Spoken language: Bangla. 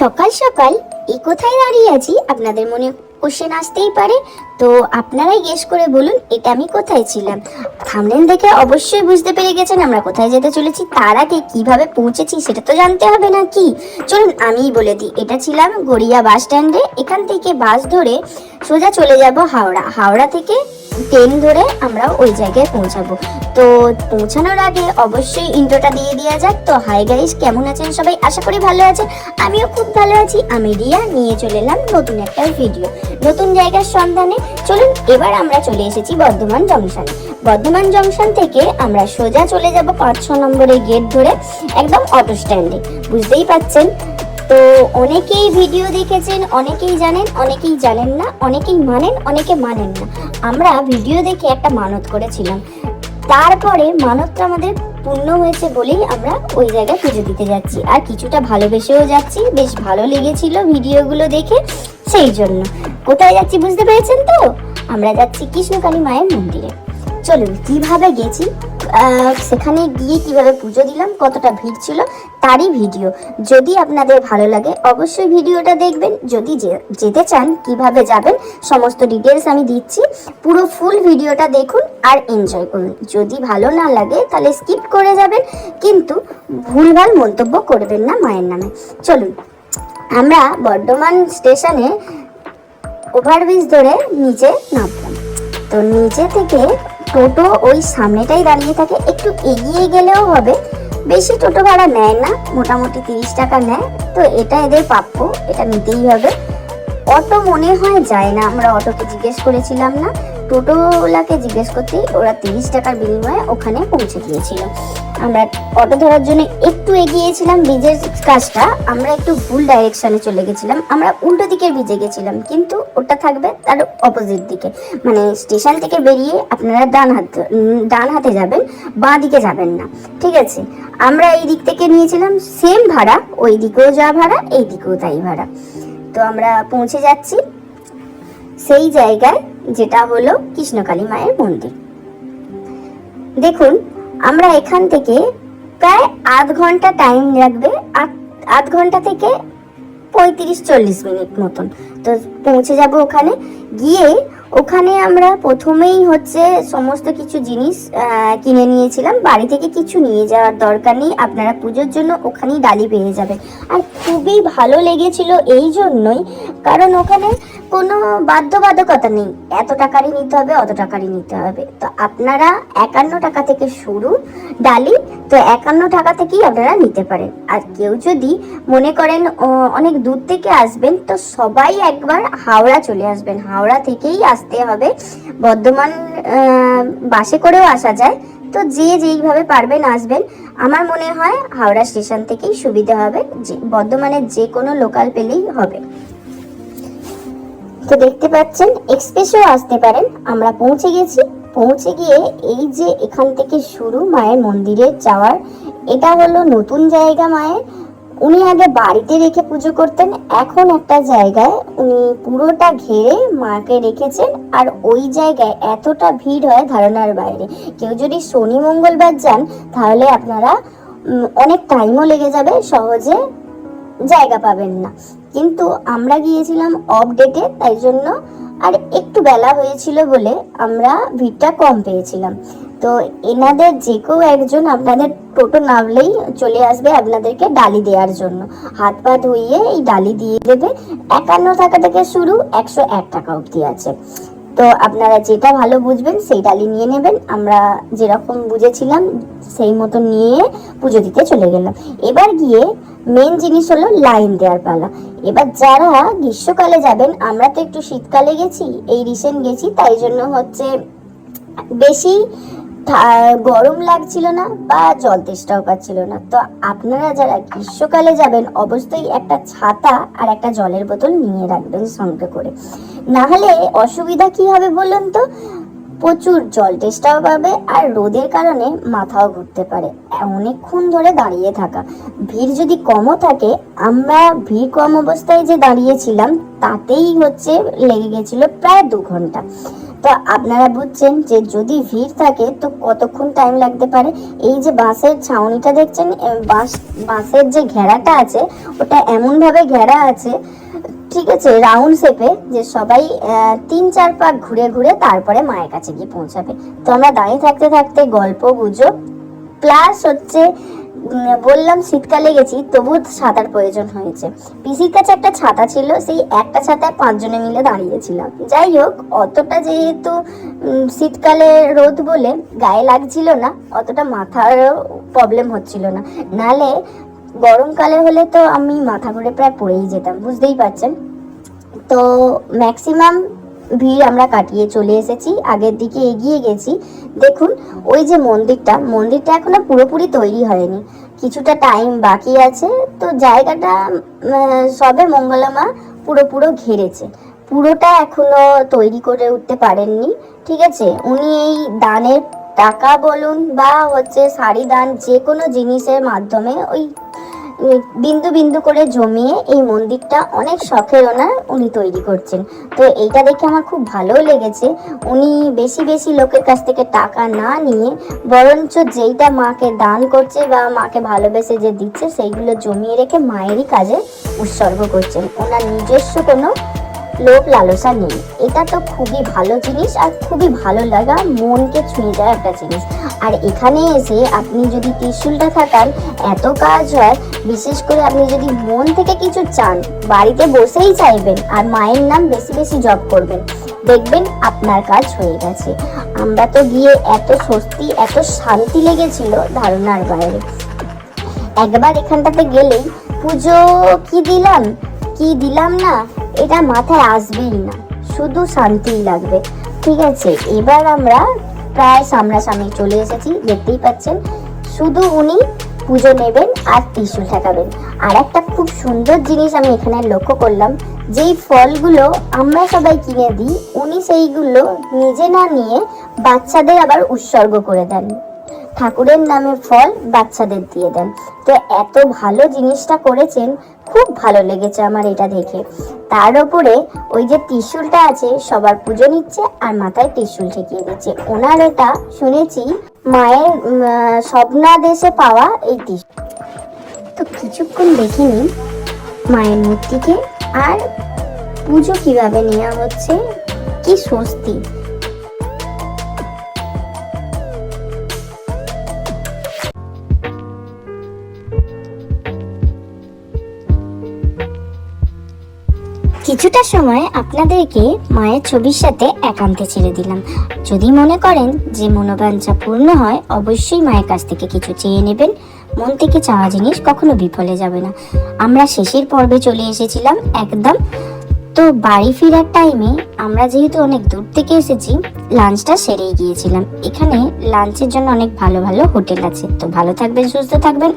সকাল সকাল এই কোথায় দাঁড়িয়ে আছি? আপনাদের মনে কোশ্চেন আসতেই পারে। তো আপনারাই গেস করে বলুন, এটা আমি কোথায় ছিলাম? থামলেন দেখে অবশ্যই বুঝতে পেরে গেছেন আমরা কোথায় যেতে চলেছি, তার আগে কীভাবে পৌঁছেছি সেটা তো জানতে হবে না কি চলুন, আমিই বলে দিই, এটা ছিলাম গড়িয়া বাস স্ট্যান্ডে এখান থেকে বাস ধরে সোজা চলে যাব হাওড়া। হাওড়া থেকে ট্রেন ধরে আমরা ওই জায়গায় পৌঁছাবো। তো পৌঁছানোর আগে অবশ্যই ইন্ট্রোটা দিয়ে দেওয়া যাক। তো হাই গাইস কেমন আছেন সবাই? আশা করি ভালো আছেন। আমিও খুব ভালো আছি। আমি রিয়া, নিয়ে চলে এলাম নতুন একটা ভিডিও নতুন জায়গার সন্ধানে। চলুন, এবার আমরা চলে এসেছি বর্ধমান জংশনে। বর্ধমান জংশন থেকে আমরা সোজা চলে যাব পাঁচ ছ নম্বরের গেট ধরে, একদম অটো স্ট্যান্ডে বুঝতেই পাচ্ছেন? তো অনেকেই ভিডিও দেখেছেন, অনেকেই জানেন অনেকেই জানেন না, অনেকেই মানেন, অনেকে মানেন না। আমরা ভিডিও দেখে একটা মানত করেছিলাম। তারপরে মানতটা আমাদের পূর্ণ হয়েছে বলেই আমরা ওই জায়গায় পুজো দিতে যাচ্ছি। আর কিছুটা ভালোবেসেও যাচ্ছি, বেশ ভালো লেগেছিল ভিডিওগুলো দেখে, সেই জন্য। কোথায় যাচ্ছি বুঝতে পেরেছেন তো? আমরা যাচ্ছি কৃষ্ণকালী মায়ের মন্দিরে। চলুন, কীভাবে গেছি? সেখানে গিয়ে কীভাবে পুজো দিলাম, কতটা ভিড় ছিল, তারই ভিডিও। যদি আপনাদের ভালো লাগে, অবশ্যই ভিডিওটা দেখবেন। যদি যেতে চান, কীভাবে যাবেন, সমস্ত ডিটেলস আমি দিচ্ছি। পুরো ফুল ভিডিওটা দেখুন আর এনজয় করুন। যদি ভালো না লাগে, তাহলে স্কিপ করে যাবেন, কিন্তু ভুলভাল মন্তব্য করবেন না মায়ের নামে। চলুন, আমরা বর্ধমান স্টেশনে ওভারব্রিজ ধরে নিচে নামলাম। তো নিচে থেকে টোটো ওই সামনেটাই দাঁড়িয়ে থাকে, একটু এগিয়ে গেলেও হবে। বেশি টোটো ভাড়া নেয় না, মোটামুটি তিরিশ টাকা নেয়। তো এটা এদের প্রাপ্য, এটা নিতেই হবে। অটো মনে হয় যায় না, আমরা অটোকে জিজ্ঞেস করেছিলাম না। টোটোওয়ালাকে জিজ্ঞেস করতেই ওরা তিরিশ টাকার বিনিময়ে ওখানে পৌঁছে দিয়েছিল আমরা অটো ধরার জন্য একটু এগিয়েছিলাম ব্রিজের কাজটা। আমরা একটু ভুল ডাইরেকশনে চলে গেছিলাম। আমরা উল্টো দিকের ব্রিজে গেছিলাম, কিন্তু ওটা থাকবে তার অপোজিট দিকে। মানে স্টেশন থেকে বেরিয়ে আপনারা ডান হাত ডান হাতে যাবেন, বাঁ দিকে যাবেন না। ঠিক আছে? আমরা এই দিক থেকে নিয়েছিলাম সেম ভাড়া, ওই দিকেও যা ভাড়া, এই দিকেও তাই ভাড়া। তো আমরা পৌঁছে যাচ্ছি সেই জায়গায়, যেটা হলো কৃষ্ণকালী মায়ের মন্দির। দেখুন আমরা এখান থেকে প্রায় আধ ঘণ্টা টাইম লাগবে। আধ- ঘণ্টা থেকে পঁয়ত্রিশ চল্লিশ মিনিট মতন। তো পৌঁছে যাব ওখানে। গিয়ে ওখানে আমরা প্রথমেই হচ্ছে সমস্ত কিছু জিনিস কিনে নিয়েছিলাম। বাড়ি থেকে কিছু নিয়ে যাওয়ার দরকার নেই। আপনারা পুজোর জন্য ওখানেই ডালি পেয়ে যাবেন। আর খুবই ভালো লেগেছিল এই জন্যই, কারণ ওখানে কোনো বাধ্যবাধকতা নেই। এত টাকারই নিতে হবে, অত টাকারই নিতে হবে। তো আপনারা একান্ন টাকা থেকে শুরু ডালি, তো একান্ন টাকা থেকেই আপনারা নিতে পারেন। আর কেউ যদি মনে করেন অনেক দূর থেকে আসবেন, তো সবাই একবার হাওড়া চলে আসবেন। হাওড়া থেকেই আসতে হবে। বর্ধমান বাসে করেও আসা যায়। তো যে যেইভাবে পারবেন আসবেন। আমার মনে হয় হাওড়া স্টেশন থেকেই সুবিধা হবে। বর্ধমানের যে কোনো লোকাল পেলেই হবে। তো দেখতে পাচ্ছেন, এক্সপ্রেসেও আসতে পারেন। আমরা পৌঁছে গেছি। পৌঁছে গিয়ে এই যে এখান থেকে শুরু মায়ের মন্দিরে যাওয়ার, এটা হলো নতুন জায়গা মায়ের। উনি আগে বাড়িতে রেখে পুজো করতেন। এখন একটা জায়গায় উনি পুরোটা ঘিরে মাকে রেখেছেন। আর ওই জায়গায় এতটা ভিড় হয় ধারণার বাইরে। কেউ যদি শনি, মঙ্গলবার যান, তাহলে আপনারা অনেক টাইমও লেগে যাবে, সহজে জায়গা পাবেন না। কিন্তু আমরা গিয়েছিলাম অফ ডেটে তাই জন্য আর একটু বেলা হয়েছিল বলে আমরা ভিড়টা কম পেয়েছিলাম। তো এনাদের যে কেউ একজন আপনাদের টোটো নামলেই চলে আসবে আপনাদেরকে ডালি দেওয়ার জন্য। হাত পা ধুইয়ে এই ডালি দিয়ে দেবে। একান্ন টাকা থেকে শুরু একশো এক টাকা অবধি আছে। তো আপনারা যেটা ভালো বুঝবেন সেই ডালি নিয়ে নেবেন। আমরা যেরকম বুঝেছিলাম সেই মতো নিয়ে পুজো দিতে চলে গেলাম। এবার গিয়ে মেন জিনিস হলো লাইন দেওয়ার পালা। এবার যারা গ্রীষ্মকালে যাবেন, আমরা তো একটু শীতকালে গেছি, এই রিসেন্ট গেছি, তাই জন্য হচ্ছে বেশি গরম লাগছিল না বা জল তেষ্টাও পাচ্ছিল না। তো আপনারা যারা গ্রীষ্মকালে যাবেন, অবশ্যই একটা ছাতা আর একটা জলের বোতল নিয়ে রাখবেন সঙ্গে করে। না হলে অসুবিধা কি হবে বলুন তো? প্রচুর জল টেস্টাও পাবে আর রোদের কারণে মাথাও ঘুরতে পারে। অনেকক্ষণ ধরে দাঁড়িয়ে থাকা। ভিড় যদি কমও থাকে, আমরা ভিড় কম অবস্থায় যে দাঁড়িয়েছিলাম, তাতেই হচ্ছে লেগে গেছিল প্রায় দু ঘণ্টা। তো আপনারা বুঝছেন যে যদি ভিড় থাকে, তো কতক্ষণ টাইম লাগতে পারে? এই যে বাসের ছাউনিটা দেখছেন বাস, বাসের যে ঘেরাটা আছে, ওটা এমনভাবে ঘেরা আছে ঠিক আছে রাউন্ড শেপে যে সবাই তিন চার পাক ঘুরে ঘুরে তারপরে মায়ের কাছে গিয়ে পৌঁছাবে। তো আমরা দাঁড়িয়ে থাকতে থাকতে গল্প গুজব প্লাস হচ্ছে বললাম শীতকালে গেছি তবু ছাতার প্রয়োজন হয়েছে। পিসির কাছে একটা ছাতা ছিল, সেই একটা ছাতায় পাঁচজনে মিলে দাঁড়িয়েছিলাম। যাই হোক, অতটা যেহেতু শীতকালে রোদ বলে গায়ে লাগছিল না, অতটা মাথার প্রবলেম হচ্ছিল না। নালে গরমকালে হলে তো আমি মাথা ঘুরে প্রায় পড়েই যেতাম, বুঝতেই পারছেন? তো ম্যাক্সিমাম ভিড় আমরা কাটিয়ে চলে এসেছি, আগের দিকে এগিয়ে গেছি। দেখুন, ওই যে মন্দিরটা মন্দিরটা এখনও পুরোপুরি তৈরি হয়নি। কিছুটা টাইম বাকি আছে, তো জায়গাটা সবে মঙ্গলামা পুরো পুরো ঘিরেছে। পুরোটা এখনও তৈরি করে উঠতে পারেননি, ঠিক আছে? উনি এই দানের টাকা বলুন বা হচ্ছে শাড়ি দান যে কোনো জিনিসের মাধ্যমে ওই বিন্দু বিন্দু করে জমিয়ে এই মন্দিরটা অনেক শখের ওনার উনি তৈরি করছেন। তো এইটা দেখে আমার খুব ভালোও লেগেছে। উনি বেশি বেশি লোকের কাছ থেকে টাকা না নিয়ে বরঞ্চ যেইটা মাকে দান করছে বা মাকে ভালোবেসে যে দিচ্ছে, সেইগুলো জমিয়ে রেখে মায়েরই কাজে উৎসর্গ করছেন। ওনার নিজস্ব কোনো লোভ লালসা নেই। এটা তো খুবই ভালো জিনিস আর খুবই ভালো লাগা মনকে ছুঁয়ে যায় একটা জিনিস। আর এখানে এসে আপনি যদি ত্রিশুলটা থাকান, এত কাজ হয়, বিশেষ করে আপনি যদি মন থেকে কিছু চান, বাড়িতে বসেই চাইবেন আর মায়ের নাম বেশি বেশি জব করবেন, দেখবেন আপনার কাজ হয়ে গেছে। আমরা তো গিয়ে এত স্বস্তি, এত শান্তি লেগেছিল ধারণার বাইরে। একবার এখানটাতে গেলেই, পুজো কি দিলাম? কি দিলাম না? এটা মাথায় আসবেই না। শুধু শান্তিই লাগবে। ঠিক আছে, এবার আমরা প্রায় সামনাসামনি চলে এসেছি, দেখতেই পাচ্ছেন। শুধু উনি পুজো নেবেন আর ত্রিশূল ঠেকাবেন। আর একটা খুব সুন্দর জিনিস আমি এখানে লক্ষ্য করলাম, যেই ফলগুলো আমরা সবাই কিনে দিই, উনি সেইগুলো নিজে না নিয়ে বাচ্চাদের আবার উৎসর্গ করে দেন। ঠাকুরের নামে ফল বাচ্চাদের দিয়ে দেন। তো এত ভালো জিনিসটা করেছেন খুব ভালো লেগেছে আমার এটা দেখে। তার উপরে ওই যে ত্রিশূলটা আছে, সবার পুজো নিচ্ছে আর মাথায় ত্রিশূল ঠেকিয়ে দিচ্ছে। ওনার এটা শুনেছি, মায়ের স্বপ্নাদেশে পাওয়া এই ত্রিশূল তো কিছুক্ষণ দেখে মায়ের মূর্তিকে আর পুজো কীভাবে নেওয়া হচ্ছে, কি স্বস্তি। কিছুটা সময় আপনাদেরকে মায়ের ছবির সাথে একান্তে ছেড়ে দিলাম। যদি মনে করেন যে মনোবাঞ্ছা পূর্ণ হয়, অবশ্যই মায়ের কাছ থেকে কিছু চেয়ে নেবেন। মন থেকে চাওয়া জিনিস কখনো বিফলে যাবে না। আমরা শেষের পর্বে চলে এসেছিলাম একদম। তো বাড়ি ফেরার টাইমে আমরা যেহেতু অনেক দূর থেকে এসেছি লাঞ্চটা সেরেই গিয়েছিলাম। এখানে লাঞ্চের জন্য অনেক ভালো ভালো হোটেল আছে। তো ভালো থাকবেন, সুস্থ থাকবেন।